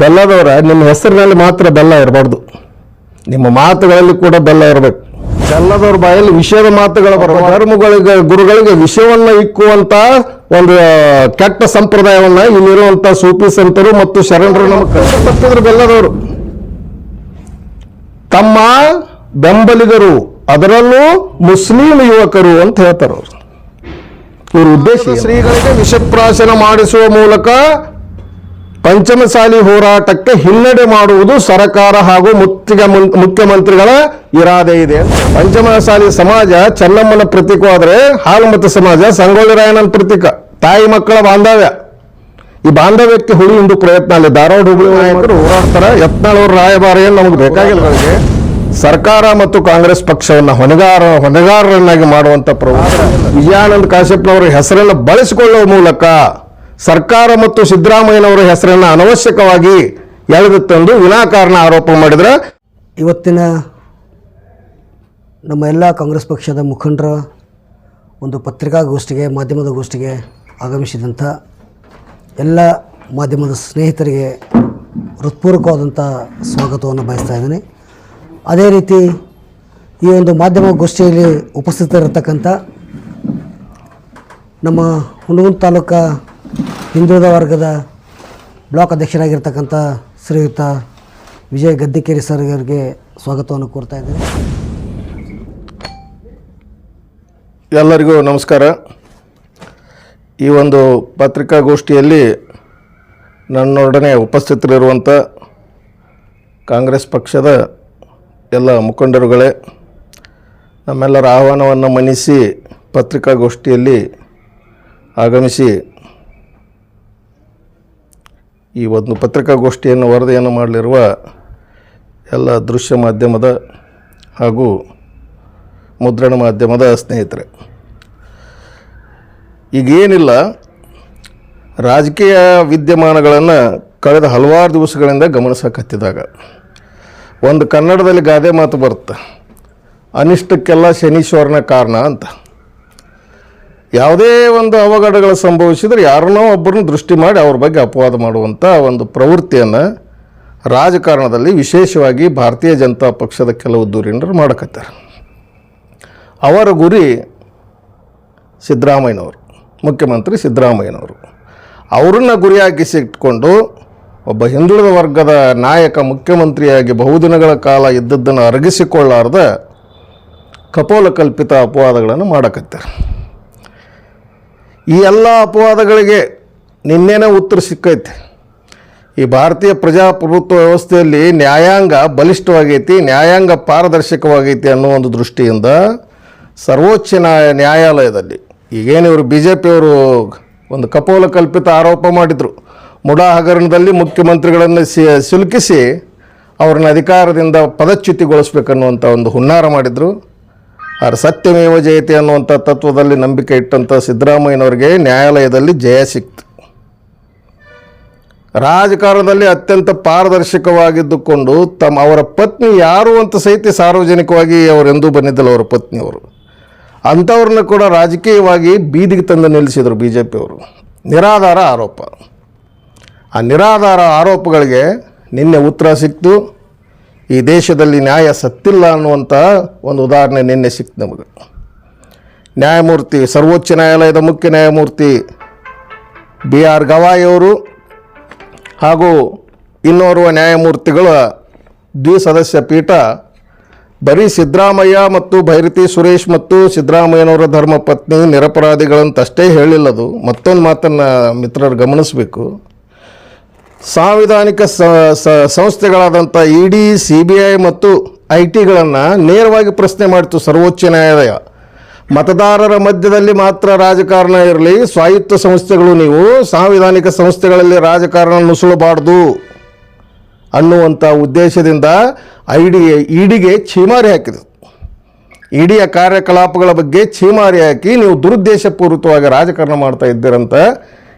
ಬೆಲ್ಲದವರ, ನಿಮ್ಮ ಹೆಸರಿನಲ್ಲಿ ಮಾತ್ರ ಬೆಲ್ಲ ಇರಬಾರ್ದು. ನಿಮ್ಮ ಮಾತುಗಳಲ್ಲಿ ಕೂಡ ಬೆಲ್ಲ ಇರಬೇಕು. ಬೆಲ್ಲದವ್ರ ಬಾಯಲ್ಲಿ ವಿಷಯದ ಮಾತುಗಳು ಬರಬೇಕು ಧರ್ಮಗಳಿಗೆ, ಗುರುಗಳಿಗೆ ವಿಷಯವನ್ನ ಇಕ್ಕುವಂತ ಒಂದು ಕೆಟ್ಟ ಸಂಪ್ರದಾಯವನ್ನ ಇಲ್ಲಿರುವಂತ ಸೂಫಿ ಸಂತರು ಮತ್ತು ಶರಣರು ನಮ್ಮ ಕಷ್ಟಪಟ್ಟಿದ್ರು ಬೆಲ್ಲದವರು. ತಮ್ಮ ಬೆಂಬಲಿಗರು, ಅದರಲ್ಲೂ ಮುಸ್ಲಿಂ ಯುವಕರು ಅಂತ ಹೇಳ್ತಾರೆ ಅವರು. ಇವ್ರ ಉದ್ದೇಶ ಶ್ರೀಗಳಿಗೆ ವಿಷಪ್ರಾಶನ ಮಾಡಿಸುವ ಮೂಲಕ ಪಂಚಮಸಾಲಿ ಹೋರಾಟಕ್ಕೆ ಹಿನ್ನಡೆ ಮಾಡುವುದು ಸರ್ಕಾರ ಹಾಗೂ ಮುತ್ತಿಗೆ ಮುಖ್ಯಮಂತ್ರಿಗಳ ಇರಾದೆ ಇದೆ. ಪಂಚಮಸಾಲಿ ಸಮಾಜ ಚೆನ್ನಮ್ಮನ ಹಾಲು ಹಾಲುಮತ ಸಮಾಜ ಸಂಗೊಳ್ಳಿ ರಾಯಣ್ಣನ ಪ್ರತೀಕ. ತಾಯಿ ಮಕ್ಕಳ ಬಾಂಧವ್ಯ. ಈ ಬಾಂಧವ್ಯಕ್ಕೆ ಹುಳಿ ಇಂದು ಪ್ರಯತ್ನ ಅಲ್ಲಿ. ಧಾರವಾಡ ಹುಬ್ಬಳ್ಳಿ ನಾಯಕರು ಹೋರಾಡ್ತಾರೆ. ಯತ್ನಾಳವ್ರ ರಾಯಭಾರ ಏನು ನಮಗೆ ಬೇಕಾಗಿಲ್ಲ ಅವರಿಗೆ. ಸರ್ಕಾರ ಮತ್ತು ಕಾಂಗ್ರೆಸ್ ಪಕ್ಷವನ್ನ ಹೊಣೆಗಾರ, ಹೊಣೆಗಾರರನ್ನಾಗಿ ಮಾಡುವಂತ ಪ್ರವೃತ್ತಿ. ವಿಜಯಾನಂದ ಕಾಶ್ಯಪ್ನವರ ಹೆಸರನ್ನು ಬಳಸಿಕೊಳ್ಳುವ ಮೂಲಕ ಸರ್ಕಾರ ಮತ್ತು ಸಿದ್ದರಾಮಯ್ಯನವರ ಹೆಸರನ್ನು ಅನವಶ್ಯಕವಾಗಿ ಎಳೆದು ತಂದು ವಿನಾಕಾರಣ ಆರೋಪ ಮಾಡಿದ್ರೆ? ಇವತ್ತಿನ ನಮ್ಮ ಎಲ್ಲ ಕಾಂಗ್ರೆಸ್ ಪಕ್ಷದ ಮುಖಂಡರ ಒಂದು ಪತ್ರಿಕಾಗೋಷ್ಠಿಗೆ, ಮಾಧ್ಯಮದ ಗೋಷ್ಠಿಗೆ ಆಗಮಿಸಿದಂಥ ಎಲ್ಲ ಮಾಧ್ಯಮದ ಸ್ನೇಹಿತರಿಗೆ ಹೃತ್ಪೂರ್ವಕವಾದಂಥ ಸ್ವಾಗತವನ್ನು ಬಯಸ್ತಾ ಇದ್ದೀನಿ. ಅದೇ ರೀತಿ ಈ ಒಂದು ಮಾಧ್ಯಮ ಗೋಷ್ಠಿಯಲ್ಲಿ ಉಪಸ್ಥಿತರಿರ್ತಕ್ಕಂಥ ನಮ್ಮ ಹುಣಗುಂದ ತಾಲೂಕಾ ಹಿಂದುಳಿದ ವರ್ಗದ ಬ್ಲಾಕ್ ಅಧ್ಯಕ್ಷರಾಗಿರ್ತಕ್ಕಂಥ ಶ್ರೀಯುತ ವಿಜಯ್ ಗದ್ದಿಕೇರಿ ಸರ್ ಅವರಿಗೆ ಸ್ವಾಗತವನ್ನು ಕೋರ್ತಾ ಇದ್ದೀನಿ. ಎಲ್ಲರಿಗೂ ನಮಸ್ಕಾರ. ಈ ಒಂದು ಪತ್ರಿಕಾಗೋಷ್ಠಿಯಲ್ಲಿ ನನ್ನೊಡನೆ ಉಪಸ್ಥಿತರಿರುವಂಥ ಕಾಂಗ್ರೆಸ್ ಪಕ್ಷದ ಎಲ್ಲ ಮುಖಂಡರುಗಳೇ, ನಮ್ಮೆಲ್ಲರ ಆಹ್ವಾನವನ್ನು ಮನ್ನಿಸಿ ಪತ್ರಿಕಾಗೋಷ್ಠಿಯಲ್ಲಿ ಆಗಮಿಸಿ ಈ ಒಂದು ಪತ್ರಿಕಾಗೋಷ್ಠಿಯನ್ನು ವರದಿಯನ್ನು ಮಾಡಲಿರುವ ಎಲ್ಲ ದೃಶ್ಯ ಮಾಧ್ಯಮದ ಹಾಗೂ ಮುದ್ರಣ ಮಾಧ್ಯಮದ ಸ್ನೇಹಿತರೆ, ಈಗೇನಿಲ್ಲ, ರಾಜಕೀಯ ವಿದ್ಯಮಾನಗಳನ್ನು ಕಳೆದ ಹಲವಾರು ದಿವಸಗಳಿಂದ ಗಮನಿಸಕತ್ತಿದಾಗ ಒಂದು ಕನ್ನಡದಲ್ಲಿ ಗಾದೆ ಮಾತು ಬರುತ್ತೆ, ಅನಿಷ್ಟಕ್ಕೆಲ್ಲ ಶನೀಶ್ವರನ ಕಾರಣ ಅಂತ. ಯಾವುದೇ ಒಂದು ಅವಘಡಗಳು ಸಂಭವಿಸಿದರೆ ಯಾರನ್ನೋ ಒಬ್ಬರನ್ನ ದೃಷ್ಟಿ ಮಾಡಿ ಅವ್ರ ಬಗ್ಗೆ ಅಪವಾದ ಮಾಡುವಂಥ ಒಂದು ಪ್ರವೃತ್ತಿಯನ್ನು ರಾಜಕಾರಣದಲ್ಲಿ ವಿಶೇಷವಾಗಿ ಭಾರತೀಯ ಜನತಾ ಪಕ್ಷದ ಕೆಲವು ಧುರೀಣರು ಮಾಡಕತ್ತಾರೆ. ಅವರ ಗುರಿ ಸಿದ್ದರಾಮಯ್ಯನವರು, ಮುಖ್ಯಮಂತ್ರಿ ಸಿದ್ದರಾಮಯ್ಯನವರು. ಅವರನ್ನ ಗುರಿಯಾಗಿಸಿಟ್ಕೊಂಡು ಒಬ್ಬ ಹಿಂದುಳಿದ ವರ್ಗದ ನಾಯಕ, ಮುಖ್ಯಮಂತ್ರಿಯಾಗಿ ಬಹುದಿನಗಳ ಕಾಲ ಇದ್ದದ್ದನ್ನು ಅರಗಿಸಿಕೊಳ್ಳಾರ್ದ ಕಪೋಲ ಕಲ್ಪಿತ ಅಪವಾದಗಳನ್ನು ಮಾಡಕತ್ತಾರೆ. ಈ ಎಲ್ಲ ಅಪವಾದಗಳಿಗೆ ನಿನ್ನೆನೇ ಉತ್ತರ ಸಿಕ್ಕೈತೆ. ಈ ಭಾರತೀಯ ಪ್ರಜಾಪ್ರಭುತ್ವ ವ್ಯವಸ್ಥೆಯಲ್ಲಿ ನ್ಯಾಯಾಂಗ ಬಲಿಷ್ಠವಾಗೈತಿ, ನ್ಯಾಯಾಂಗ ಪಾರದರ್ಶಕವಾಗೈತಿ ಅನ್ನೋ ಒಂದು ದೃಷ್ಟಿಯಿಂದ ಸರ್ವೋಚ್ಚ ನ್ಯಾಯ, ನ್ಯಾಯಾಲಯದಲ್ಲಿ ಈಗೇನು ಇವರು ಬಿ ಜೆ ಪಿಯವರು ಒಂದು ಕಪೋಲ ಕಲ್ಪಿತ ಆರೋಪ ಮಾಡಿದರು. ಮುಡಾ ಹಗರಣದಲ್ಲಿ ಮುಖ್ಯಮಂತ್ರಿಗಳನ್ನು ಸಿ, ಸಿಲುಕಿಸಿ ಅವ್ರನ್ನ ಅಧಿಕಾರದಿಂದ ಪದಚ್ಯುತಿಗೊಳಿಸ್ಬೇಕನ್ನುವಂಥ ಒಂದು ಹುನ್ನಾರ ಮಾಡಿದರು. ಆದ್ರೆ ಸತ್ಯಮೇವ ಜಯತೆ ಅನ್ನುವಂಥ ತತ್ವದಲ್ಲಿ ನಂಬಿಕೆ ಇಟ್ಟಂಥ ಸಿದ್ದರಾಮಯ್ಯನವರಿಗೆ ನ್ಯಾಯಾಲಯದಲ್ಲಿ ಜಯ ಸಿಕ್ತು. ರಾಜಕಾರಣದಲ್ಲಿ ಅತ್ಯಂತ ಪಾರದರ್ಶಕವಾಗಿದ್ದುಕೊಂಡು ತಮ್ಮ ಅವರ ಪತ್ನಿ ಯಾರು ಅಂತ ಸಹಿತ ಸಾರ್ವಜನಿಕವಾಗಿ ಅವರೆಂದೂ ಬಂದಿದ್ದಲ್ಲ ಅವರ ಪತ್ನಿಯವರು. ಅಂಥವ್ರನ್ನ ಕೂಡ ರಾಜಕೀಯವಾಗಿ ಬೀದಿಗೆ ತಂದು ನಿಲ್ಲಿಸಿದರು ಬಿ ಜೆ ಪಿಯವರು ನಿರಾಧಾರ ಆರೋಪ. ಆ ನಿರಾಧಾರ ಆರೋಪಗಳಿಗೆ ನಿನ್ನೆ ಉತ್ತರ ಸಿಕ್ತು. ಈ ದೇಶದಲ್ಲಿ ನ್ಯಾಯ ಸತ್ತಿಲ್ಲ ಅನ್ನುವಂಥ ಒಂದು ಉದಾಹರಣೆ ನಿನ್ನೆ ಸಿಕ್ತು ನಮಗೆ. ನ್ಯಾಯಮೂರ್ತಿ, ಸರ್ವೋಚ್ಚ ನ್ಯಾಯಾಲಯದ ಮುಖ್ಯ ನ್ಯಾಯಮೂರ್ತಿ ಬಿ ಆರ್ ಗವಾಯಿಯವರು ಹಾಗೂ ಇನ್ನೋರ್ವ ನ್ಯಾಯಮೂರ್ತಿಗಳ ದ್ವಿಸದಸ್ಯ ಪೀಠ ಬರೀ ಸಿದ್ದರಾಮಯ್ಯ ಮತ್ತು ಭೈರತಿ ಸುರೇಶ್ ಮತ್ತು ಸಿದ್ದರಾಮಯ್ಯನವರ ಧರ್ಮಪತ್ನಿ ನಿರಪರಾಧಿಗಳಂತಷ್ಟೇ ಹೇಳಿಲ್ಲದು. ಮತ್ತೊಂದು ಮಾತನ್ನು ಮಿತ್ರರು ಗಮನಿಸಬೇಕು. ಸಾಂವಿಧಾನಿಕ ಸಂಸ್ಥೆಗಳಾದಂಥ E D C B I ಮತ್ತು ಐ ಟಿಗಳನ್ನು ನೇರವಾಗಿ ಪ್ರಶ್ನೆ ಮಾಡಿತು ಸರ್ವೋಚ್ಚ ನ್ಯಾಯಾಲಯ. ಮತದಾರರ ಮಧ್ಯದಲ್ಲಿ ಮಾತ್ರ ರಾಜಕಾರಣ ಇರಲಿ, ಸ್ವಾಯತ್ತ ಸಂಸ್ಥೆಗಳು ನೀವು, ಸಾಂವಿಧಾನಿಕ ಸಂಸ್ಥೆಗಳಲ್ಲಿ ರಾಜಕಾರಣ ನುಸುಳಬಾರ್ದು ಅನ್ನುವಂಥ ಉದ್ದೇಶದಿಂದ ಐ ಡಿ ಇಡಿಗೆ ಛೀಮಾರಿ ಹಾಕಿದೆ ಇಡಿಯ ಕಾರ್ಯಕಲಾಪಗಳ ಬಗ್ಗೆ ಛೀಮಾರಿ ಹಾಕಿ ನೀವು ದುರುದ್ದೇಶಪೂರಿತವಾಗಿ ರಾಜಕಾರಣ ಮಾಡ್ತಾ ಇದ್ದೀರಂತ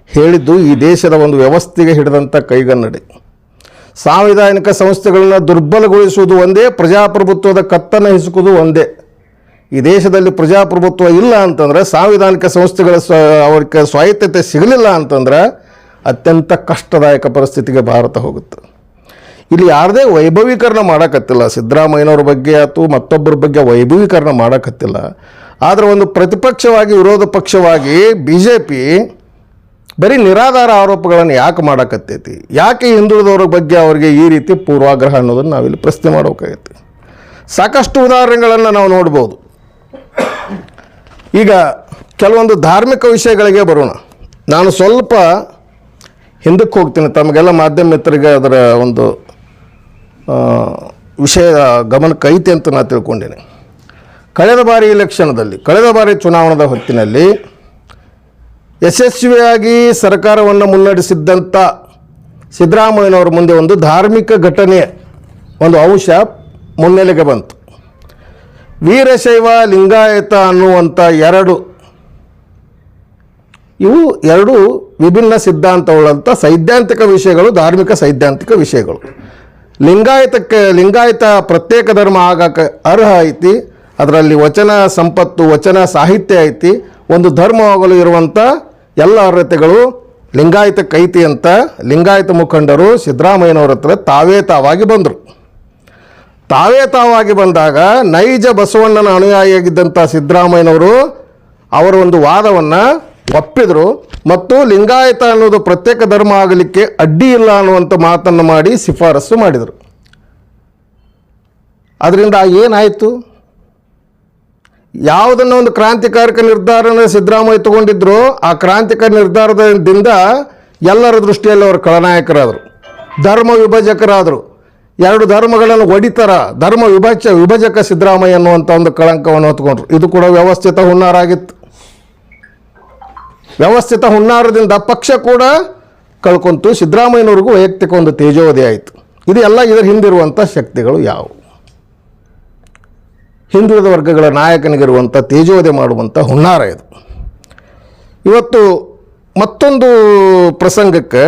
ಹೇಳಿದ್ದು ಈ ದೇಶದ ಒಂದು ವ್ಯವಸ್ಥೆಗೆ ಹಿಡಿದಂಥ ಕೈಗನ್ನಡಿ. ಸಾಂವಿಧಾನಿಕ ಸಂಸ್ಥೆಗಳನ್ನು ದುರ್ಬಲಗೊಳಿಸುವುದು ಒಂದೇ, ಪ್ರಜಾಪ್ರಭುತ್ವದ ಕತ್ತನ್ನು ಹಿಸುಕುವುದು ಒಂದೇ. ಈ ದೇಶದಲ್ಲಿ ಪ್ರಜಾಪ್ರಭುತ್ವ ಇಲ್ಲ ಅಂತಂದ್ರೆ, ಸಾಂವಿಧಾನಿಕ ಸಂಸ್ಥೆಗಳ ಸ್ವ, ಅವ್ರಿಗೆ ಸ್ವಾಯತ್ತತೆ ಸಿಗಲಿಲ್ಲ ಅಂತಂದ್ರೆ ಅತ್ಯಂತ ಕಷ್ಟದಾಯಕ ಪರಿಸ್ಥಿತಿಗೆ ಭಾರತ ಹೋಗುತ್ತೆ. ಇಲ್ಲಿ ಯಾರದೇ ವೈಭವೀಕರಣ ಮಾಡೋಕ್ಕತ್ತಿಲ್ಲ ಸಿದ್ದರಾಮಯ್ಯನವ್ರ ಬಗ್ಗೆ ಅಥವಾ ಮತ್ತೊಬ್ಬರ ಬಗ್ಗೆ ವೈಭವೀಕರಣ ಮಾಡೋಕ್ಕತ್ತಿಲ್ಲ ಆದರೆ ಒಂದು ಪ್ರತಿಪಕ್ಷವಾಗಿ, ವಿರೋಧ ಪಕ್ಷವಾಗಿ ಬಿ ಜೆ ಪಿ ಬರೀ ನಿರಾಧಾರ ಆರೋಪಗಳನ್ನು ಯಾಕೆ ಮಾಡಕತ್ತೈತಿ? ಯಾಕೆ ಹಿಂದುಳಿದವ್ರ ಬಗ್ಗೆ ಅವರಿಗೆ ಈ ರೀತಿ ಪೂರ್ವಾಗ್ರಹ ಅನ್ನೋದನ್ನು ನಾವಿಲ್ಲಿ ಪ್ರಶ್ನೆ ಮಾಡಬೇಕಾಗೈತಿ ಸಾಕಷ್ಟು ಉದಾಹರಣೆಗಳನ್ನು ನಾವು ನೋಡ್ಬೋದು. ಈಗ ಕೆಲವೊಂದು ಧಾರ್ಮಿಕ ವಿಷಯಗಳಿಗೆ ಬರೋಣ. ನಾನು ಸ್ವಲ್ಪ ಹಿಂದಕ್ಕೆ ಹೋಗ್ತೀನಿ. ತಮಗೆಲ್ಲ ಮಾಧ್ಯಮ ಮಿತ್ರರಿಗೆ ಅದರ ಒಂದು ವಿಷಯ ಗಮನಕ್ಕೆ ಐತೆ ಅಂತ ನಾನು ತಿಳ್ಕೊಂಡಿನಿ. ಕಳೆದ ಬಾರಿ ಇಲೆಕ್ಷನ್ದಲ್ಲಿ ಕಳೆದ ಬಾರಿ ಚುನಾವಣದ ಹೊತ್ತಿನಲ್ಲಿ ಯಶಸ್ವಿಯಾಗಿ ಸರ್ಕಾರವನ್ನು ಮುನ್ನಡೆಸಿದ್ದಂಥ ಸಿದ್ದರಾಮಯ್ಯನವರ ಮುಂದೆ ಒಂದು ಧಾರ್ಮಿಕ ಘಟನೆ, ಒಂದು ಅಂಶ ಮುನ್ನೆಲೆಗೆ ಬಂತು. ವೀರಶೈವ, ಲಿಂಗಾಯತ ಅನ್ನುವಂಥ ಎರಡು, ಇವು ಎರಡು ವಿಭಿನ್ನ ಸಿದ್ಧಾಂತವುಳ್ಳಂಥ ಸೈದ್ಧಾಂತಿಕ ವಿಷಯಗಳು, ಧಾರ್ಮಿಕ ಸೈದ್ಧಾಂತಿಕ ವಿಷಯಗಳು. ಲಿಂಗಾಯತಕ್ಕೆ, ಲಿಂಗಾಯತ ಪ್ರತ್ಯೇಕ ಧರ್ಮ ಆಗಕ್ಕೆ ಅರ್ಹ ಐತಿ, ಅದರಲ್ಲಿ ವಚನ ಸಂಪತ್ತು, ವಚನ ಸಾಹಿತ್ಯ ಐತಿ, ಒಂದು ಧರ್ಮವಾಗಲು ಇರುವಂಥ ಎಲ್ಲ ಅರ್ಹತೆಗಳು ಲಿಂಗಾಯತ ಕೈತಿ ಅಂತ ಲಿಂಗಾಯತ ಮುಖಂಡರು ಸಿದ್ದರಾಮಯ್ಯನವರ ಹತ್ರ ತಾವೇ ತಾವಾಗಿ ಬಂದರು. ತಾವೇ ತಾವಾಗಿ ಬಂದಾಗ ನೈಜ ಬಸವಣ್ಣನ ಅನುಯಾಯಿಯಾಗಿದ್ದಂಥ ಸಿದ್ದರಾಮಯ್ಯನವರು ಅವರ ಒಂದು ವಾದವನ್ನು ಒಪ್ಪಿದರು ಮತ್ತು ಲಿಂಗಾಯತ ಅನ್ನೋದು ಪ್ರತ್ಯೇಕ ಧರ್ಮ ಆಗಲಿಕ್ಕೆ ಅಡ್ಡಿ ಇಲ್ಲ ಅನ್ನುವಂಥ ಮಾತನ್ನು ಮಾಡಿ ಶಿಫಾರಸು ಮಾಡಿದರು. ಅದರಿಂದ ಏನಾಯಿತು? ಯಾವುದನ್ನು ಒಂದು ಕ್ರಾಂತಿಕಾರಕ ನಿರ್ಧಾರನ ಸಿದ್ದರಾಮಯ್ಯ ತಗೊಂಡಿದ್ರು ಆ ಕ್ರಾಂತಿಕ ನಿರ್ಧಾರದಿಂದ ಎಲ್ಲರ ದೃಷ್ಟಿಯಲ್ಲಿ ಅವರು ಖಳನಾಯಕರಾದರು. ಧರ್ಮ ವಿಭಜಕರಾದರು. ಎರಡು ಧರ್ಮಗಳನ್ನು ಒಡಿತರ ಧರ್ಮ ವಿಭಜ ವಿಭಜಕ ಸಿದ್ದರಾಮಯ್ಯ ಅನ್ನುವಂಥ ಒಂದು ಕಳಂಕವನ್ನು ಹೊತ್ಕೊಂಡ್ರು. ಇದು ಕೂಡ ವ್ಯವಸ್ಥಿತ ಹುನ್ನಾರ ಆಗಿತ್ತು ವ್ಯವಸ್ಥಿತ ಹುನ್ನಾರದಿಂದ ಪಕ್ಷ ಕೂಡ ಕಳ್ಕೊಂತು. ಸಿದ್ದರಾಮಯ್ಯನವ್ರಿಗೂ ವೈಯಕ್ತಿಕ ಒಂದು ತೇಜೋವಧಿ ಆಯಿತು. ಇದು ಎಲ್ಲ ಇದರ ಹಿಂದಿರುವಂಥ ಶಕ್ತಿಗಳು ಯಾವುವು? ಹಿಂದುಳಿದ ವರ್ಗಗಳ ನಾಯಕನಿಗಿರುವಂಥ ತೇಜೋದೆ ಮಾಡುವಂಥ ಹುನ್ನಾರ ಇದು. ಇವತ್ತು ಮತ್ತೊಂದು ಪ್ರಸಂಗಕ್ಕೆ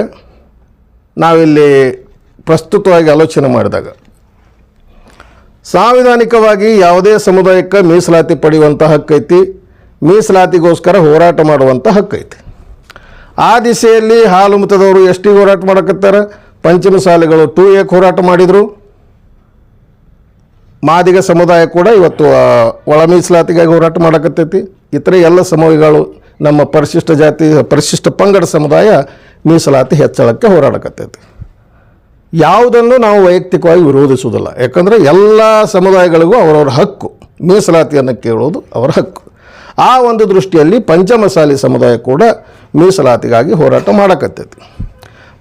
ನಾವಿಲ್ಲಿ ಪ್ರಸ್ತುತವಾಗಿ ಆಲೋಚನೆ ಮಾಡಿದಾಗ, ಸಾಂವಿಧಾನಿಕವಾಗಿ ಯಾವುದೇ ಸಮುದಾಯಕ್ಕೆ ಮೀಸಲಾತಿ ಪಡೆಯುವಂಥ ಹಕ್ಕೈತಿ ಮೀಸಲಾತಿಗೋಸ್ಕರ ಹೋರಾಟ ಮಾಡುವಂಥ ಹಕ್ಕೈತಿ ಆ ದಿಸೆಯಲ್ಲಿ ಹಾಲು ಮತದವರು ಎಷ್ಟಿಗೆ ಹೋರಾಟ ಮಾಡಕತ್ತಾರೆ? ಪಂಚಮಸಾಲಿಗಳು ಟೂ ಎಕ್ ಹೋರಾಟ ಮಾಡಿದರು. ಮಾದಿಗ ಸಮುದಾಯ ಕೂಡ ಇವತ್ತು ಒಳ ಮೀಸಲಾತಿಗಾಗಿ ಹೋರಾಟ ಮಾಡಕತ್ತೈತಿ. ಇತರೆ ಎಲ್ಲ ಸಮೂಹಗಳು ನಮ್ಮ ಪರಿಶಿಷ್ಟ ಜಾತಿ, ಪರಿಶಿಷ್ಟ ಪಂಗಡ ಸಮುದಾಯ ಮೀಸಲಾತಿ ಹೆಚ್ಚಳಕ್ಕೆ ಹೋರಾಡಕತ್ತೈತಿ. ಯಾವುದನ್ನು ನಾವು ವೈಯಕ್ತಿಕವಾಗಿ ವಿರೋಧಿಸುವುದಿಲ್ಲ. ಯಾಕಂದರೆ ಎಲ್ಲ ಸಮುದಾಯಗಳಿಗೂ ಅವರವರ ಹಕ್ಕು. ಮೀಸಲಾತಿಯನ್ನು ಕೇಳುವುದು ಅವರ ಹಕ್ಕು. ಆ ಒಂದು ದೃಷ್ಟಿಯಲ್ಲಿ ಪಂಚಮಸಾಲಿ ಸಮುದಾಯ ಕೂಡ ಮೀಸಲಾತಿಗಾಗಿ ಹೋರಾಟ ಮಾಡಕತ್ತೈತಿ.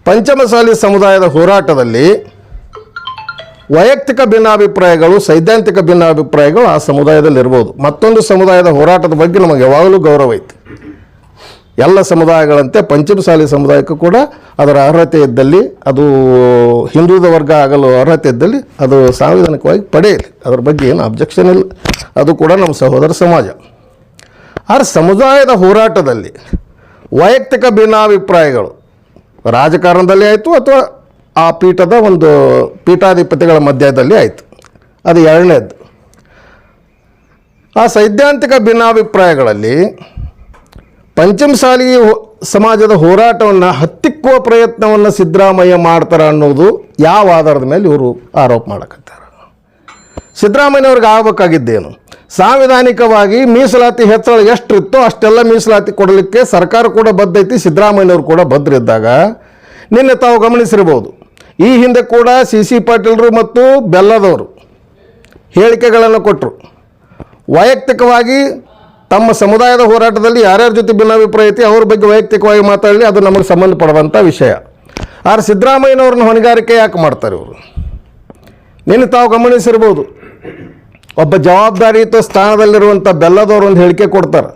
ಪಂಚಮಸಾಲಿ ಸಮುದಾಯದ ಹೋರಾಟದಲ್ಲಿ ವೈಯಕ್ತಿಕ ಭಿನ್ನಾಭಿಪ್ರಾಯಗಳು, ಸೈದ್ಧಾಂತಿಕ ಭಿನ್ನಾಭಿಪ್ರಾಯಗಳು ಆ ಸಮುದಾಯದಲ್ಲಿ ಇರ್ಬೋದು ಮತ್ತೊಂದು ಸಮುದಾಯದ ಹೋರಾಟದ ಬಗ್ಗೆ ನಮಗೆ ಯಾವಾಗಲೂ ಗೌರವ ಐತೆ. ಎಲ್ಲ ಸಮುದಾಯಗಳಂತೆ ಪಂಚಮಸಾಲಿ ಸಮುದಾಯಕ್ಕೂ ಕೂಡ ಅದರ ಅರ್ಹತೆ ಇದ್ದಲ್ಲಿ, ಅದು ಹಿಂದುಳಿದ ವರ್ಗ ಆಗಲು ಅರ್ಹತೆ ಇದ್ದಲ್ಲಿ ಅದು ಸಾಂವಿಧಾನಿಕವಾಗಿ ಪಡೆಯಲಿ. ಅದರ ಬಗ್ಗೆ ಏನು ಅಬ್ಜೆಕ್ಷನ್ ಇಲ್ಲ. ಅದು ಕೂಡ ನಮ್ಮ ಸಹೋದರ ಸಮಾಜ. ಆದರೆ ಸಮುದಾಯದ ಹೋರಾಟದಲ್ಲಿ ವೈಯಕ್ತಿಕ ಭಿನ್ನಾಭಿಪ್ರಾಯಗಳು ರಾಜಕಾರಣದಲ್ಲಿ ಆಯಿತು ಅಥವಾ ಆ ಪೀಠದ ಒಂದು ಪೀಠಾಧಿಪತಿಗಳ ಮಧ್ಯದಲ್ಲಿ ಆಯಿತು. ಅದು ಎರಡನೇದ್ದು ಆ ಸೈದ್ಧಾಂತಿಕ ಭಿನ್ನಾಭಿಪ್ರಾಯಗಳಲ್ಲಿ ಪಂಚಮಸಾಲಿ ಸಮಾಜದ ಹೋರಾಟವನ್ನು ಹತ್ತಿಕ್ಕುವ ಪ್ರಯತ್ನವನ್ನು ಸಿದ್ದರಾಮಯ್ಯ ಮಾಡ್ತಾರೆ ಅನ್ನೋದು ಯಾವ ಆಧಾರದ ಮೇಲೆ ಇವರು ಆರೋಪ ಮಾಡಕತ್ತಾರೆ. ಸಿದ್ದರಾಮಯ್ಯವ್ರಿಗೆ ಆಗಬೇಕಾಗಿದ್ದೇನು? ಸಾಂವಿಧಾನಿಕವಾಗಿ ಮೀಸಲಾತಿ ಹೆಚ್ಚಳ ಎಷ್ಟಿತ್ತೋ ಅಷ್ಟೆಲ್ಲ ಮೀಸಲಾತಿ ಕೊಡಲಿಕ್ಕೆ ಸರ್ಕಾರ ಕೂಡ ಬದ್ಧ ಐತಿ ಸಿದ್ದರಾಮಯ್ಯನವರು ಕೂಡ ಬದ್ಧರಿದ್ದಾಗ ನಿನ್ನೆ ತಾವು ಗಮನಿಸಿರ್ಬೋದು. ಈ ಹಿಂದೆ ಕೂಡ ಸಿ ಸಿ ಪಾಟೀಲರು ಮತ್ತು ಬೆಲ್ಲದವರು ಹೇಳಿಕೆಗಳನ್ನು ಕೊಟ್ಟರು ವೈಯಕ್ತಿಕವಾಗಿ ತಮ್ಮ ಸಮುದಾಯದ ಹೋರಾಟದಲ್ಲಿ ಯಾರ್ಯಾರ ಜೊತೆ ಭಿನ್ನಾಭಿಪ್ರಾಯ ಐತಿ, ಅವ್ರ ಬಗ್ಗೆ ವೈಯಕ್ತಿಕವಾಗಿ ಮಾತಾಡಲಿ, ಅದು ನಮಗೆ ಸಂಬಂಧಪಡುವಂಥ ವಿಷಯ. ಆದರೆ ಸಿದ್ದರಾಮಯ್ಯನವ್ರನ್ನ ಹೊಣೆಗಾರಿಕೆ ಯಾಕೆ ಮಾಡ್ತಾರೆ ಇವರು? ನಿನ್ನೆ ತಾವು ಗಮನಿಸಿರ್ಬೋದು, ಒಬ್ಬ ಜವಾಬ್ದಾರಿಯುತ ಸ್ಥಾನದಲ್ಲಿರುವಂಥ ಬೆಲ್ಲದವರು ಒಂದು ಹೇಳಿಕೆ ಕೊಡ್ತಾರೆ.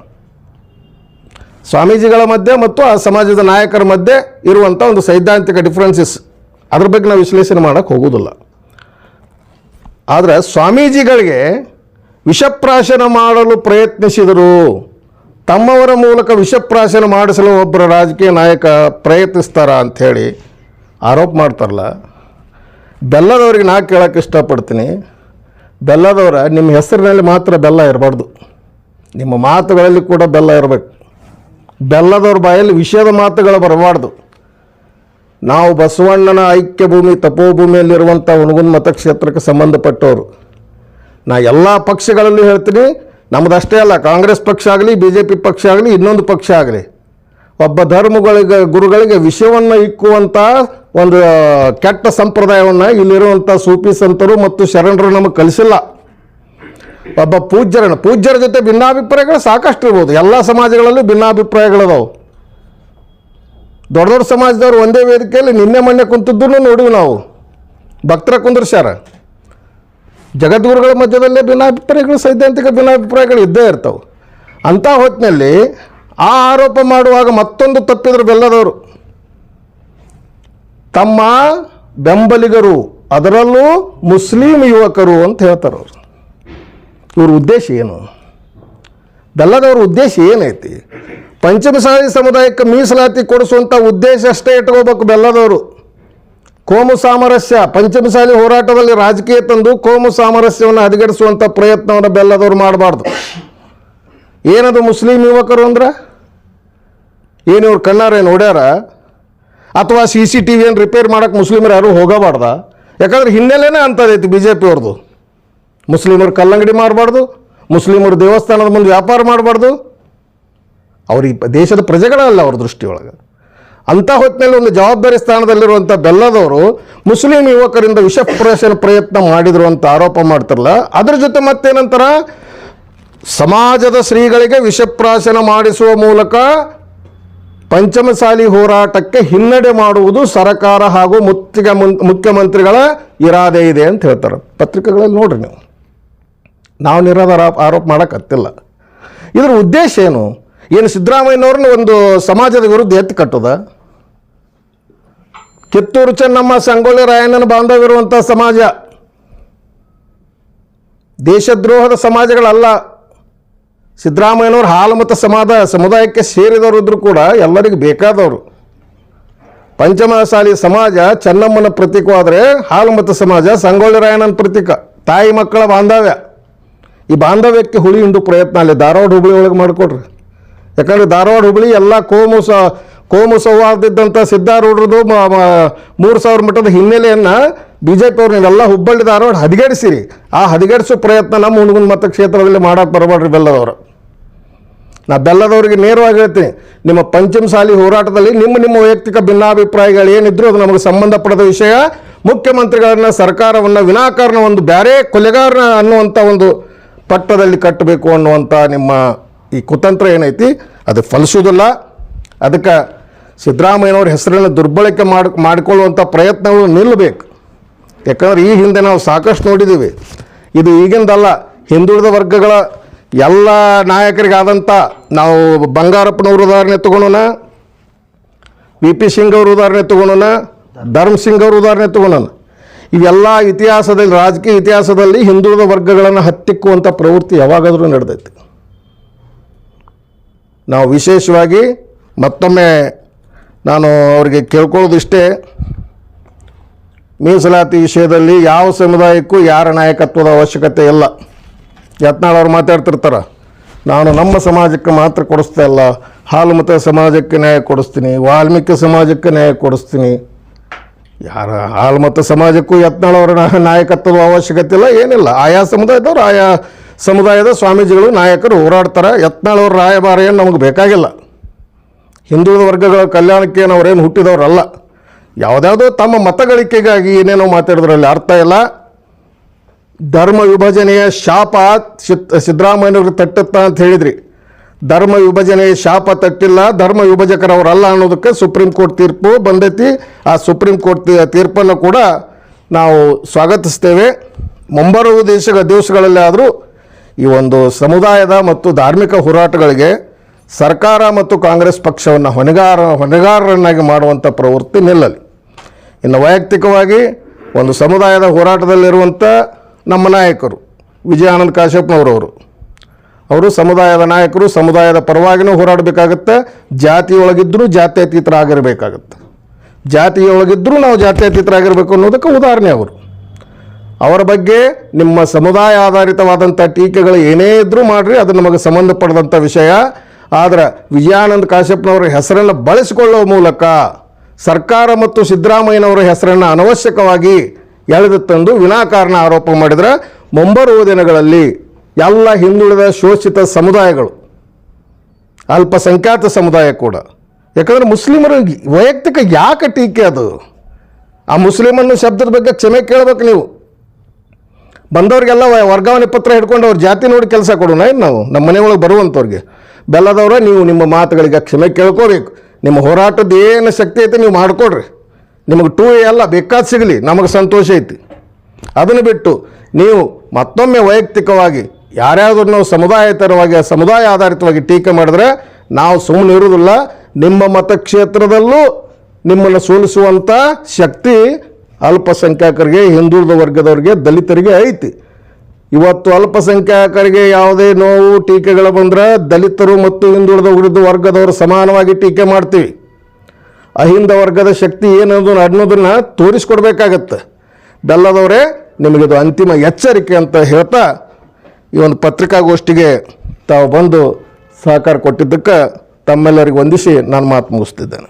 ಸ್ವಾಮೀಜಿಗಳ ಮಧ್ಯೆ ಮತ್ತು ಆ ಸಮಾಜದ ನಾಯಕರ ಮಧ್ಯೆ ಇರುವಂಥ ಒಂದು ಸೈದ್ಧಾಂತಿಕ ಡಿಫ್ರೆನ್ಸಸ್ ಅದ್ರ ಬಗ್ಗೆ ನಾವು ವಿಶ್ಲೇಷಣೆ ಮಾಡೋಕ್ಕೆ ಹೋಗೋದಿಲ್ಲ. ಆದರೆ ಸ್ವಾಮೀಜಿಗಳಿಗೆ ವಿಷಪ್ರಾಶನ ಮಾಡಲು ಪ್ರಯತ್ನಿಸಿದರು. ತಮ್ಮವರ ಮೂಲಕ ವಿಷಪ್ರಾಶನ ಮಾಡಿಸಲು ಒಬ್ಬರ ರಾಜಕೀಯ ನಾಯಕ ಪ್ರಯತ್ನಿಸ್ತಾರ ಅಂಥೇಳಿ ಆರೋಪ ಮಾಡ್ತಾರಲ್ಲ. ಬೆಲ್ಲದವ್ರಿಗೆ ನಾ ಕೇಳೋಕ್ಕೆ ಇಷ್ಟಪಡ್ತೀನಿ. ಬೆಲ್ಲದವರ ನಿಮ್ಮ ಹೆಸರಿನಲ್ಲಿ ಮಾತ್ರ ಬೆಲ್ಲ ಇರಬಾರ್ದು. ನಿಮ್ಮ ಮಾತುಗಳಲ್ಲಿ ಕೂಡ ಬೆಲ್ಲ ಇರಬೇಕು. ಬೆಲ್ಲದವ್ರ ಬಾಯಲ್ಲಿ ವಿಷಯದ ಮಾತುಗಳು ಬರಬಾರ್ದು. ನಾವು ಬಸವಣ್ಣನ ಐಕ್ಯ ಭೂಮಿ ತಪೋಭೂಮಿಯಲ್ಲಿರುವಂಥ ಹುಣಗುನ್ ಮತಕ್ಷೇತ್ರಕ್ಕೆ ಸಂಬಂಧಪಟ್ಟವರು. ನಾ ಎಲ್ಲ ಪಕ್ಷಗಳಲ್ಲೂ ಹೇಳ್ತೀನಿ ನಮ್ಮದಷ್ಟೇ ಅಲ್ಲ, ಕಾಂಗ್ರೆಸ್ ಪಕ್ಷ ಆಗಲಿ ಬಿ ಜೆ ಪಿ ಪಕ್ಷ ಆಗಲಿ, ಇನ್ನೊಂದು ಪಕ್ಷ ಆಗಲಿ. ಒಬ್ಬ ಧರ್ಮಗಳಿಗೆ, ಗುರುಗಳಿಗೆ ವಿಷಯವನ್ನು ಇಕ್ಕುವಂಥ ಒಂದು ಕೆಟ್ಟ ಸಂಪ್ರದಾಯವನ್ನು ಇಲ್ಲಿರುವಂಥ ಸೂಫಿ ಸಂತರು ಮತ್ತು ಶರಣರು ನಮಗೆ ಕಲಿಸಿಲ್ಲ. ಒಬ್ಬ ಪೂಜ್ಯರನ್ನು, ಪೂಜ್ಯರ ಜೊತೆ ಭಿನ್ನಾಭಿಪ್ರಾಯಗಳು ಸಾಕಷ್ಟು ಇರ್ಬೋದು ಎಲ್ಲ ಸಮಾಜಗಳಲ್ಲೂ ಭಿನ್ನಾಭಿಪ್ರಾಯಗಳದಾವು. ದೊಡ್ಡ ದೊಡ್ಡ ಸಮಾಜದವ್ರು ಒಂದೇ ವೇದಿಕೆಯಲ್ಲಿ ನಿನ್ನೆ ಮೊನ್ನೆ ಕುಂತಿದ್ದನ್ನು ನೋಡಿವಿ ನಾವು. ಭಕ್ತರ ಕುಂದ್ರಿಸ್ಯಾರ. ಜಗದ್ಗುರುಗಳ ಮಧ್ಯದಲ್ಲೇ ಭಿನ್ನಾಭಿಪ್ರಾಯಗಳು, ಸೈದ್ಧಾಂತಿಕ ಭಿನ್ನಾಭಿಪ್ರಾಯಗಳು ಇದ್ದೇ ಇರ್ತವೆ. ಅಂಥ ಹೊತ್ತಿನಲ್ಲಿ ಆ ಆರೋಪ ಮಾಡುವಾಗ ಮತ್ತೊಂದು ತಪ್ಪಿದ್ರು ಬೆಲ್ಲದವರು. ತಮ್ಮ ಬೆಂಬಲಿಗರು, ಅದರಲ್ಲೂ ಮುಸ್ಲಿಂ ಯುವಕರು ಅಂತ ಹೇಳ್ತಾರೆ ಅವರು. ಇವ್ರ ಉದ್ದೇಶ ಏನು? ಬೆಲ್ಲದವ್ರ ಉದ್ದೇಶ ಏನೈತಿ? ಪಂಚಮಸಾಲಿ ಸಮುದಾಯಕ್ಕೆ ಮೀಸಲಾತಿ ಕೊಡಿಸುವಂಥ ಉದ್ದೇಶ ಅಷ್ಟೇ ಇಟ್ಕೋಬೇಕು ಬೆಲ್ಲದವರು. ಕೋಮು ಸಾಮರಸ್ಯ, ಪಂಚಮಸಾಲಿ ಹೋರಾಟದಲ್ಲಿ ರಾಜಕೀಯ ತಂದು ಕೋಮು ಸಾಮರಸ್ಯವನ್ನು ಹದಗೆಡಿಸುವಂಥ ಪ್ರಯತ್ನವನ್ನು ಬೆಲ್ಲದವರು ಮಾಡಬಾರ್ದು. ಏನದು ಮುಸ್ಲಿಂ ಯುವಕರು ಅಂದ್ರೆ? ಏನು ಇವ್ರು ಕಣ್ಣಾರೆ ನೋಡ್ಯಾರ ಅಥವಾ ಸಿ ಸಿ ಟಿ ವಿಯನ್ನು ರಿಪೇರ್ ಮಾಡೋಕ್ಕೆ ಮುಸ್ಲಿಮರು ಯಾರೂ ಹೋಗಬಾರ್ದ? ಯಾಕಂದ್ರೆ ಹಿನ್ನೆಲೆನೇ ಅಂಥದ್ದೈತಿ ಬಿ ಜೆ ಪಿಯವ್ರದ್ದು ಮುಸ್ಲಿಮರು ಕಲ್ಲಂಗಡಿ ಮಾಡಬಾರ್ದು, ಮುಸ್ಲಿಮರು ದೇವಸ್ಥಾನದ ಮುಂದೆ ವ್ಯಾಪಾರ ಮಾಡಬಾರ್ದು ಅವ್ರಿಗೆ ದೇಶದ ಪ್ರಜೆಗಳಲ್ಲ ಅವ್ರ ದೃಷ್ಟಿಯೊಳಗೆ. ಅಂಥ ಹೊತ್ತಿನಲ್ಲಿ ಒಂದು ಜವಾಬ್ದಾರಿ ಸ್ಥಾನದಲ್ಲಿರುವಂಥ ಬೆಲ್ಲದವರು ಮುಸ್ಲಿಂ ಯುವಕರಿಂದ ವಿಷಪ್ರಾಶನ ಪ್ರಯತ್ನ ಮಾಡಿದರು ಅಂತ ಆರೋಪ ಮಾಡ್ತಾರಲ್ಲ, ಅದ್ರ ಜೊತೆ ಮತ್ತೇನಂತಾರ? ಸಮಾಜದ ಶ್ರೀಗಳಿಗೆ ವಿಷಪ್ರಾಶನ ಮಾಡಿಸುವ ಮೂಲಕ ಪಂಚಮಸಾಲಿ ಹೋರಾಟಕ್ಕೆ ಹಿನ್ನಡೆ ಮಾಡುವುದು ಸರ್ಕಾರ ಹಾಗೂ ಮುತ್ತಿಗೆ ಮುಖ್ಯಮಂತ್ರಿಗಳ ಇರಾದೆ ಇದೆ ಅಂತ ಹೇಳ್ತಾರೆ. ಪತ್ರಿಕೆಗಳಲ್ಲಿ ನೋಡ್ರಿ ನೀವು. ನಾವು ನಿರಾಧಾರ ಆರೋಪ ಮಾಡೋಕ್ಕತ್ತಿಲ್ಲ ಇದರ ಉದ್ದೇಶ ಏನು? ಏನು ಸಿದ್ದರಾಮಯ್ಯನವ್ರನ್ನ ಒಂದು ಸಮಾಜದ ವಿರುದ್ಧ ಎತ್ತಿ ಕಟ್ಟೋದ? ಕಿತ್ತೂರು ಚೆನ್ನಮ್ಮ, ಸಂಗೊಳ್ಳಿ ರಾಯಣ್ಣನ ಬಾಂಧವ್ಯವಿರುವಂಥ ಸಮಾಜ. ದೇಶದ್ರೋಹದ ಸಮಾಜಗಳಲ್ಲ. ಸಿದ್ದರಾಮಯ್ಯನವ್ರು ಹಾಲುಮತ ಸಮಾಜ ಸಮುದಾಯಕ್ಕೆ ಸೇರಿದವರು ಇದ್ರು ಕೂಡ ಎಲ್ಲರಿಗೂ ಬೇಕಾದವರು. ಪಂಚಮಸಾಲಿ ಸಮಾಜ ಚೆನ್ನಮ್ಮನ ಪ್ರತೀಕವಾದರೆ ಹಾಲುಮತ ಸಮಾಜ, ಸಂಗೊಳ್ಳಿ ರಾಯಣ್ಣನ ಪ್ರತೀಕ, ತಾಯಿ ಮಕ್ಕಳ ಬಾಂಧವ್ಯ. ಈ ಬಾಂಧವ್ಯಕ್ಕೆ ಹುಳಿ ಹಿಂಡು ಪ್ರಯತ್ನ ಅಲ್ಲಿ ಧಾರವಾಡ ಹುಬ್ಬಳ್ಳಿ ಒಳಗೆ ಮಾಡಿಕೊಡ್ರಿ. ಯಾಕಂದರೆ ಧಾರವಾಡ ಹುಬ್ಳಿ ಎಲ್ಲ ಕೋಮು ಸ ಕೋಮು ಸೌಹಾರ್ದಿದ್ದಂಥ ಸಿದ್ಧಾರೂಢರದು ಮೂರು ಸಾವಿರ ಮಟ್ಟದ ಹಿನ್ನೆಲೆಯನ್ನು ಬಿ ಜೆ ಪಿ ಅವ್ರನ್ನೆಲ್ಲ ಹುಬ್ಬಳ್ಳಿ, ಧಾರವಾಡ ಹದಗೆಡಿಸಿರಿ. ಆ ಹದಗೆಡಿಸೋ ಪ್ರಯತ್ನ ನಮ್ಮ ಹುಣಗುನ್ ಮತಕ್ಷೇತ್ರದಲ್ಲಿ ಮಾಡೋಕೆ ಬರಬೇಡ್ರಿ ಬೆಲ್ಲದವರು. ನಾ ಬೆಲ್ಲದವರಿಗೆ ನೇರವಾಗಿ ಹೇಳ್ತೀನಿ, ನಿಮ್ಮ ಪಂಚಮಸಾಲಿ ಹೋರಾಟದಲ್ಲಿ ನಿಮ್ಮ ನಿಮ್ಮ ವೈಯಕ್ತಿಕ ಭಿನ್ನಾಭಿಪ್ರಾಯಗಳು ಏನಿದ್ರು ಅದು ನಮಗೆ ಸಂಬಂಧಪಡದ ವಿಷಯ. ಮುಖ್ಯಮಂತ್ರಿಗಳನ್ನ ಸರ್ಕಾರವನ್ನು ವಿನಾಕಾರಣ ಒಂದು ಬೇರೆ ಕೊಲೆಗಾರನ ಅನ್ನುವಂಥ ಒಂದು ಪಟ್ಟದಲ್ಲಿ ಕಟ್ಟಬೇಕು ಅನ್ನುವಂಥ ನಿಮ್ಮ ಈ ಕುತಂತ್ರ ಏನೈತಿ? ಅದು ಫಲಿಸೋದಿಲ್ಲ ಅದಕ್ಕೆ ಸಿದ್ದರಾಮಯ್ಯನವ್ರ ಹೆಸರನ್ನು ದುರ್ಬಳಕೆ ಮಾಡಿ ಮಾಡಿಕೊಳ್ಳುವಂಥ ಪ್ರಯತ್ನಗಳು ನಿಲ್ಲಬೇಕು. ಯಾಕಂದ್ರೆ ಈ ಹಿಂದೆ ನಾವು ಸಾಕಷ್ಟು ನೋಡಿದ್ದೀವಿ ಇದು ಈಗಿಂದಲ್ಲ ಹಿಂದುಳಿದ ವರ್ಗಗಳ ಎಲ್ಲ ನಾಯಕರಿಗಾದಂಥ ನಾವು ಬಂಗಾರಪ್ಪನವ್ರ ಉದಾಹರಣೆ ತೊಗೊಳೋಣ ವಿ ಪಿ ಸಿಂಗ್ ಅವ್ರ ಉದಾಹರಣೆ ತೊಗೊಳೋಣ ಧರ್ಮ ಸಿಂಗ್ ಅವ್ರ ಉದಾಹರಣೆ ತೊಗೊಳೋಣ ಇವೆಲ್ಲ ಇತಿಹಾಸದಲ್ಲಿ, ರಾಜಕೀಯ ಇತಿಹಾಸದಲ್ಲಿ ಹಿಂದುಳಿದ ವರ್ಗಗಳನ್ನು ಹತ್ತಿಕ್ಕುವಂಥ ಪ್ರವೃತ್ತಿ ಯಾವಾಗಾದರೂ ನಡೆದೈತಿ. ನಾವು ವಿಶೇಷವಾಗಿ ಮತ್ತೊಮ್ಮೆ ನಾನು ಅವರಿಗೆ ಕೇಳ್ಕೊಳ್ಳೋದಿಷ್ಟೇ ಮೀಸಲಾತಿ ವಿಷಯದಲ್ಲಿ ಯಾವ ಸಮುದಾಯಕ್ಕೂ ಯಾರ ನಾಯಕತ್ವದ ಅವಶ್ಯಕತೆ ಇಲ್ಲ. ಯತ್ನಾಳ್ ಅವರು ಮಾತಾಡ್ತಿರ್ತಾರೆ. ನಾನು ನಮ್ಮ ಸಮಾಜಕ್ಕೆ ಮಾತ್ರ ಕೊಡಿಸ್ತಾ ಇಲ್ಲ ಹಾಲುಮತ ಸಮಾಜಕ್ಕೆ ನ್ಯಾಯ ಕೊಡಿಸ್ತೀನಿ. ವಾಲ್ಮೀಕಿ ಸಮಾಜಕ್ಕೆ ನ್ಯಾಯ ಕೊಡಿಸ್ತೀನಿ. ಯಾರ ಹಾಲುಮತ ಸಮಾಜಕ್ಕೂ ಯತ್ನಾಳ್ ನಾಯಕತ್ವದ ಅವಶ್ಯಕತೆ ಇಲ್ಲ, ಏನಿಲ್ಲ. ಆಯಾ ಸಮುದಾಯದವ್ರು ಆಯಾ ಸಮುದಾಯದ ಸ್ವಾಮೀಜಿಗಳು ನಾಯಕರು ಹೋರಾಡ್ತಾರೆ. ಯತ್ನಾಳವ್ರ ರಾಯಭಾರ ಏನು ನಮಗೆ ಬೇಕಾಗಿಲ್ಲ. ಹಿಂದುಳಿದ ವರ್ಗಗಳ ಕಲ್ಯಾಣಕ್ಕೆ ಅವರೇನು ಹುಟ್ಟಿದವರಲ್ಲ. ಯಾವುದ್ಯಾವುದೋ ತಮ್ಮ ಮತಗಳಿಕೆಗಾಗಿ ಏನೇನೋ ಮಾತಾಡಿದ್ರಲ್ಲಿ ಅರ್ಥ ಇಲ್ಲ. ಧರ್ಮ ವಿಭಜನೆಯ ಶಾಪ ಸಿದ್ ಸಿದ್ದರಾಮಯ್ಯವ್ರಿಗೆ ತಟ್ಟುತ್ತ ಅಂತ ಹೇಳಿದ್ರಿ. ಧರ್ಮ ವಿಭಜನೆಯ ಶಾಪ ತಟ್ಟಿಲ್ಲ, ಧರ್ಮ ವಿಭಜಕರವರಲ್ಲ ಅನ್ನೋದಕ್ಕೆ ಸುಪ್ರೀಂ ಕೋರ್ಟ್ ತೀರ್ಪು ಬಂದೈತಿ. ಆ ಸುಪ್ರೀಂ ಕೋರ್ಟ್ ತೀರ್ಪನ್ನು ಕೂಡ ನಾವು ಸ್ವಾಗತಿಸ್ತೇವೆ. ಮುಂಬರುವ ದೇಶಗಳ ದಿವಸಗಳಲ್ಲಿ ಆದರೂ ಈ ಒಂದು ಸಮುದಾಯದ ಮತ್ತು ಧಾರ್ಮಿಕ ಹೋರಾಟಗಳಿಗೆ ಸರ್ಕಾರ ಮತ್ತು ಕಾಂಗ್ರೆಸ್ ಪಕ್ಷವನ್ನು ಹೊಣೆಗಾರ ಹೊಣೆಗಾರರನ್ನಾಗಿ ಮಾಡುವಂಥ ಪ್ರವೃತ್ತಿ ನಿಲ್ಲಲಿ. ಇನ್ನು ವೈಯಕ್ತಿಕವಾಗಿ ಒಂದು ಸಮುದಾಯದ ಹೋರಾಟದಲ್ಲಿರುವಂಥ ನಮ್ಮ ನಾಯಕರು ವಿಜಯಾನಂದ ಕಾಶ್ಯಪ್ನವರವರು. ಅವರು ಸಮುದಾಯದ ನಾಯಕರು, ಸಮುದಾಯದ ಪರವಾಗಿನೂ ಹೋರಾಡಬೇಕಾಗತ್ತೆ. ಜಾತಿಯೊಳಗಿದ್ದರೂ ಜಾತ್ಯತೀತರಾಗಿರಬೇಕಾಗತ್ತೆ. ಜಾತಿಯೊಳಗಿದ್ದರೂ ನಾವು ಜಾತ್ಯತೀತರಾಗಿರಬೇಕು ಅನ್ನೋದಕ್ಕೆ ಉದಾಹರಣೆ ಅವರು. ಅವರ ಬಗ್ಗೆ ನಿಮ್ಮ ಸಮುದಾಯ ಆಧಾರಿತವಾದಂಥ ಟೀಕೆಗಳು ಏನೇ ಇದ್ದರೂ ಮಾಡಿರಿ, ಅದು ನಮಗೆ ಸಂಬಂಧಪಡದಂಥ ವಿಷಯ. ಆದರೆ ವಿಜಯಾನಂದ ಕಾಶ್ಯಪ್ನವರ ಹೆಸರನ್ನು ಬಳಸಿಕೊಳ್ಳುವ ಮೂಲಕ ಸರ್ಕಾರ ಮತ್ತು ಸಿದ್ದರಾಮಯ್ಯನವರ ಹೆಸರನ್ನು ಅನವಶ್ಯಕವಾಗಿ ಎಳೆದು ತಂದು ವಿನಾಕಾರಣ ಆರೋಪ ಮಾಡಿದರೆ, ಮುಂಬರುವ ದಿನಗಳಲ್ಲಿ ಎಲ್ಲ ಹಿಂದುಳಿದ ಶೋಷಿತ ಸಮುದಾಯಗಳು, ಅಲ್ಪಸಂಖ್ಯಾತ ಸಮುದಾಯ ಕೂಡ, ಯಾಕಂದರೆ ಮುಸ್ಲಿಮರು ವೈಯಕ್ತಿಕ ಯಾಕೆ ಟೀಕೆ ಅದು? ಆ ಮುಸ್ಲಿಮನ್ನು ಶಬ್ದದ ಬಗ್ಗೆ ಕ್ಷಮೆ ಕೇಳಬೇಕು ನೀವು. ಬಂದವ್ರಿಗೆಲ್ಲ ವರ್ಗಾವಣೆ ಪತ್ರ ಹಿಡ್ಕೊಂಡು ಅವ್ರ ಜಾತಿ ನೋಡಿ ಕೆಲಸ ಕೊಡೋಣ, ಏನು ನಾವು? ನಮ್ಮ ಮನೆಯೊಳಗೆ ಬರುವಂಥವ್ರಿಗೆ. ಬೆಲ್ಲದವ್ರ, ನೀವು ನಿಮ್ಮ ಮಾತುಗಳಿಗೆ ಕ್ಷಮೆ ಕೇಳ್ಕೋಬೇಕು. ನಿಮ್ಮ ಹೋರಾಟದ ಏನು ಶಕ್ತಿ ಐತೆ ನೀವು ಮಾಡಿಕೊಡ್ರಿ. ನಿಮಗೆ ಟೂ ಎಲ್ಲ ಬೇಕಾದ ಸಿಗಲಿ, ನಮಗೆ ಸಂತೋಷ ಐತಿ. ಅದನ್ನು ಬಿಟ್ಟು ನೀವು ಮತ್ತೊಮ್ಮೆ ವೈಯಕ್ತಿಕವಾಗಿ ಯಾರ್ಯಾವ್ದನ್ನು ನಾವು ಸಮುದಾಯೇತರವಾಗಿ ಸಮುದಾಯ ಆಧಾರಿತವಾಗಿ ಟೀಕೆ ಮಾಡಿದ್ರೆ, ನಾವು ಸುಮ್ಮನೆ ಇರುವುದಿಲ್ಲ ನಿಮ್ಮ ಮತಕ್ಷೇತ್ರದಲ್ಲೂ ನಿಮ್ಮನ್ನು ಸೋಲಿಸುವಂಥ ಶಕ್ತಿ ಅಲ್ಪಸಂಖ್ಯಾತರಿಗೆ ಹಿಂದುಳಿದ ವರ್ಗದವರಿಗೆ, ದಲಿತರಿಗೆ ಐತಿ. ಇವತ್ತು ಅಲ್ಪಸಂಖ್ಯಾತರಿಗೆ ಯಾವುದೇ ನೋವು, ಟೀಕೆಗಳು ಬಂದ್ರೆ ದಲಿತರು ಮತ್ತು ಹಿಂದುಳಿದ ಉಳಿದ ವರ್ಗದವರು ಸಮಾನವಾಗಿ ಟೀಕೆ ಮಾಡ್ತೀವಿ. ಅಹಿಂದ ವರ್ಗದ ಶಕ್ತಿ ಏನದು ಅನ್ನೋದನ್ನು ತೋರಿಸ್ಕೊಡ್ಬೇಕಾಗತ್ತೆ. ಬೆಲ್ಲದವರೇ ನಿಮಗಿದು ಅಂತಿಮ ಎಚ್ಚರಿಕೆ ಅಂತ ಹೇಳ್ತಾ ಈ ಒಂದು ಪತ್ರಿಕಾಗೋಷ್ಠಿಗೆ ತಾವು ಬಂದು ಸಹಕಾರ ಕೊಟ್ಟಿದ್ದಕ್ಕೆ ತಮ್ಮೆಲ್ಲರಿಗೆ ವಂದಿಸಿ ನಾನು ಮಾತು ಮುಗಿಸ್ತಿದ್ದೇನೆ.